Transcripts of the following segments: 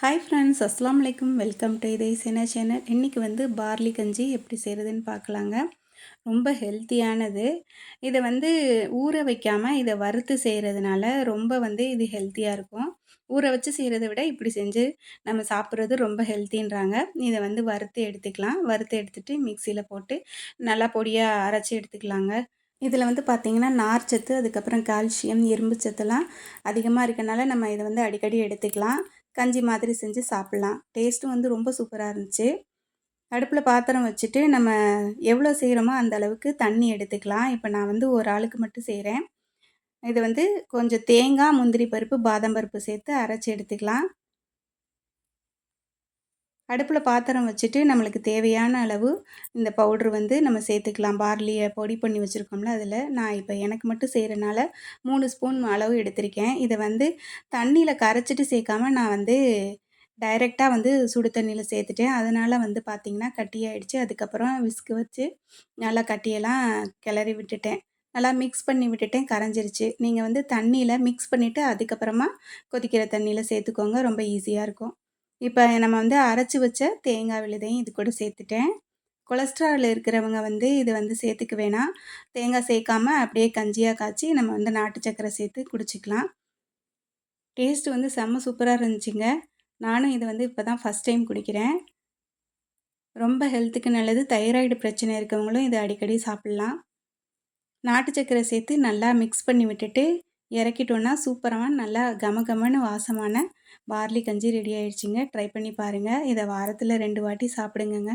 Hi friends அஸ்லாம் வலைக்கம் welcome to இதை சேனா சேனல் இன்றைக்கி வந்து பார்லி கஞ்சி எப்படி செய்கிறதுன்னு பார்க்கலாங்க ரொம்ப ஹெல்த்தியானது இதை வந்து ஊற வைக்காமல் இதை வறுத்து செய்கிறதுனால ரொம்ப வந்து இது ஹெல்த்தியாக இருக்கும் ஊற வச்சு செய்கிறத விட இப்படி செஞ்சு நம்ம சாப்பிட்றது ரொம்ப ஹெல்த்தின்றாங்க இதை வந்து வறுத்து எடுத்துக்கலாம் வறுத்து எடுத்துகிட்டு மிக்சியில் போட்டு நல்லா பொடியாக அரைச்சி எடுத்துக்கலாங்க. இதில் வந்து பார்த்திங்கன்னா நார்ச்சத்து அதுக்கப்புறம் கால்சியம் இரும்பு சத்துலாம் அதிகமாக இருக்கனால நம்ம இதை வந்து அடிக்கடி எடுத்துக்கலாம். கஞ்சி மாதிரி செஞ்சு சாப்பிட்லாம். டேஸ்ட்டும் வந்து ரொம்ப சூப்பராக இருந்துச்சு. அடுப்பில் பாத்திரம் வச்சுட்டு நம்ம எவ்வளோ செய்கிறோமோ அந்த அளவுக்கு தண்ணி எடுத்துக்கலாம். இப்போ நான் வந்து ஒரு ஆளுக்கு மட்டும் செய்கிறேன். இது வந்து கொஞ்சம் தேங்காய் முந்திரி பருப்பு பாதாம் பருப்பு சேர்த்து அரைச்சி எடுத்துக்கலாம். அடுப்பில் பாத்திரம் வச்சுட்டு நம்மளுக்கு தேவையான அளவு இந்த பவுட்ரு வந்து நம்ம சேர்த்துக்கலாம். பார்லியை பொடி பண்ணி வச்சுருக்கோம்ல அதில். நான் இப்போ எனக்கு மட்டும் செய்கிறனால மூணு ஸ்பூன் அளவு எடுத்திருக்கேன். இதை வந்து தண்ணியில் கரைச்சிட்டு சேர்க்காம நான் வந்து டைரெக்டாக வந்து சுடு தண்ணியில் சேர்த்துட்டேன். அதனால் வந்து பார்த்திங்கன்னா கட்டியாயிடுச்சு அதுக்கப்புறம் விஸ்கு வச்சு நல்லா கட்டியெல்லாம் கிளறி விட்டுட்டேன். நல்லா மிக்ஸ் பண்ணி விட்டுட்டேன். கரைஞ்சிருச்சு. நீங்கள் வந்து தண்ணியில் மிக்ஸ் பண்ணிவிட்டு அதுக்கப்புறமா கொதிக்கிற தண்ணியில் சேர்த்துக்கோங்க. ரொம்ப ஈஸியாக இருக்கும். இப்போ நம்ம வந்து அரைச்சி வச்ச தேங்காய் விழுதையும் இது கூட சேர்த்துட்டேன். கொலஸ்ட்ரால் இருக்கிறவங்க வந்து இது வந்து சேர்த்துக்க வேணாம். தேங்காய் சேர்க்காம அப்படியே கஞ்சியாக காய்ச்சி நம்ம வந்து நாட்டு சக்கரை சேர்த்து குடிச்சிக்கலாம். டேஸ்ட் வந்து செம்ம சூப்பராக இருந்துச்சுங்க. நானும் இது வந்து இப்போ தான் ஃபஸ்ட் டைம் குடிக்கிறேன். ரொம்ப ஹெல்த்துக்கு நல்லது. தைராய்டு பிரச்சனை இருக்கவங்களும் இதை அடிக்கடி சாப்பிட்லாம். நாட்டு சக்கரை சேர்த்து நல்லா மிக்ஸ் பண்ணி விட்டுட்டு இறக்கிட்டோன்னா சூப்பரான நல்லா கம கமன்னு வாசமான பார்லி கஞ்சி ரெடி ஆயிடுச்சுங்க. ட்ரை பண்ணி பாருங்கள் இதை வாரத்தில் ரெண்டு வாட்டி சாப்பிடுங்கங்க.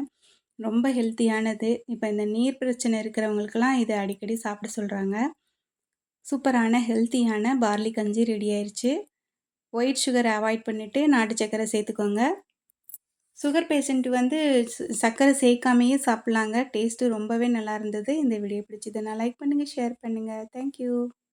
ரொம்ப ஹெல்த்தியானது. இப்போ இந்த நீர் பிரச்சனை இருக்கிறவங்களுக்கெல்லாம் இதை அடிக்கடி சாப்பிட சொல்கிறாங்க சூப்பரான ஹெல்த்தியான பார்லி கஞ்சி ரெடி ஆயிடுச்சு. ஒயிட் சுகர் அவாய்ட் பண்ணிவிட்டு நாட்டு சக்கரை சேர்த்துக்கோங்க. சுகர் பேஷண்ட்டு வந்து சர்க்கரை சேர்க்காமையே சாப்பிட்லாங்க. டேஸ்ட்டு ரொம்பவே நல்லா இருந்தது. இந்த வீடியோ பிடிச்சது நான் லைக் பண்ணுங்கள் ஷேர் பண்ணுங்கள் தேங்க்யூ